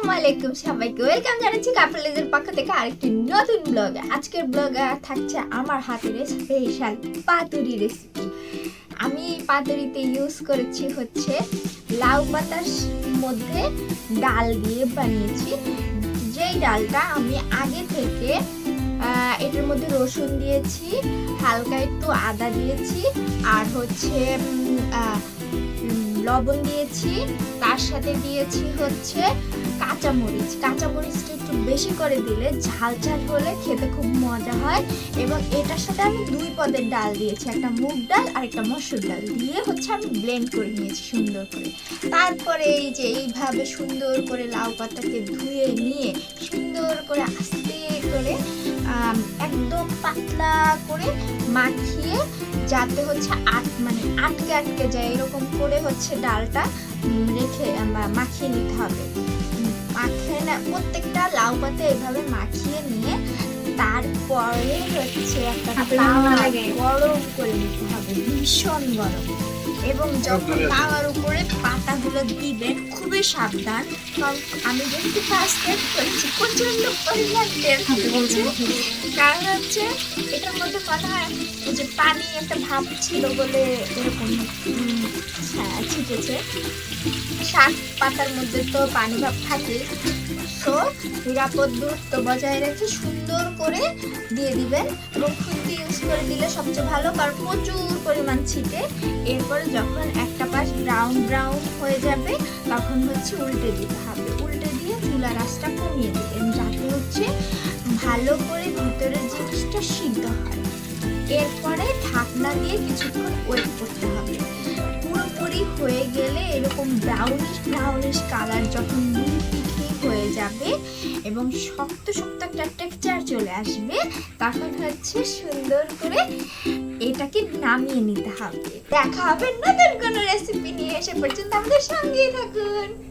আসসালামু আলাইকুম সবাইকে। ওয়েলকাম জানাচ্ছি কাপড়লেজের পক্ষ থেকে আরেকটি নতুন ব্লগে আজকের ব্লগে থাকছে আমার হাতের স্পেশাল পাতুরি রেসিপি আমি পাতুরিতে ইউজ করেছি হচ্ছে লাউ পাতার মধ্যে ডাল দিয়ে বানিয়েছি। যেই ডালটা আমি আগে থেকে এটার মধ্যে রসুন দিয়েছি, হালকা একটু আদা দিয়েছি, আর হচ্ছে লবণ দিয়েছি, তার সাথে দিয়েছি হচ্ছে কাঁচামরিচ। কাঁচামরিচটা একটু বেশি করে দিলে ঝাল ঝাল হলে খেতে খুব মজা হয় এবং এটার সাথে আমি দুই পদের ডাল দিয়েছি, একটা মুগ ডাল আর একটা মসুর ডাল দিয়ে হচ্ছে আমি ব্লেন্ড করে নিয়েছি সুন্দর করে। তারপরে এই যে এইভাবে সুন্দর করে লাউ পাতাকে ধুয়ে নিয়ে পাতলা করে মাখিয়ে যাতে হচ্ছে আট মানে আটকে আটকে যায় এরকম করে হচ্ছে ডালটা রেখে মাখিয়ে নিতে হবে। মাখিয়ে না প্রত্যেকটা লাউ পাতা এভাবে মাখিয়ে নিয়ে তারপরে হচ্ছে একটা। গরম করে নিতে হবে ভীষণ গরম। এবং যখন তাওয়ার উপরে দিবেন খুবই সাবধান। কারণ আমি যেহেতু ফার্স্ট টাইম করেছি প্রচণ্ড পরিমাণ তেল কারণ হচ্ছে এটার মধ্যে মনে হয় যে পানি একটা ভাব ছিল বলে এরকম হ্যাঁ, ছিটেছে। শাক পাতার মধ্যে তো পানি ভাব থাকে তো নিরাপদ দূরত্ব বজায় রেখে সুন্দর করে দিয়ে দিবেন এবং খুন্তি ইউজ করে দিলে সবচেয়ে ভালো, কারণ প্রচুর পরিমাণ ছিটে। এরপরে যখন একটা পাশ ব্রাউন ব্রাউন হয়ে যাবে, তখন হচ্ছে উল্টে দিতে হবে। উল্টে দিয়ে চুলা রাসটা কমিয়ে দেবেন, যাতে হচ্ছে ভালো করে ভিতরের জিনিসটা সিদ্ধ হয়। এরপরে ঢাকনা দিয়ে কিছুক্ষণ ওয়েট করতে হবে। পুরোপুরি হয়ে গেলে এরকম ব্রাউনিশ ব্রাউনিশ কালার যখন যাবে এবং শক্ত শক্ত একটা টেক্সচার চলে আসবে। তখন হচ্ছে সুন্দর করে এটাকে নামিয়ে নিতে হবে। দেখা হবে নতুন কোনো রেসিপি নিয়ে। এসে পর্যন্ত আমাদের সঙ্গেই থাকুন।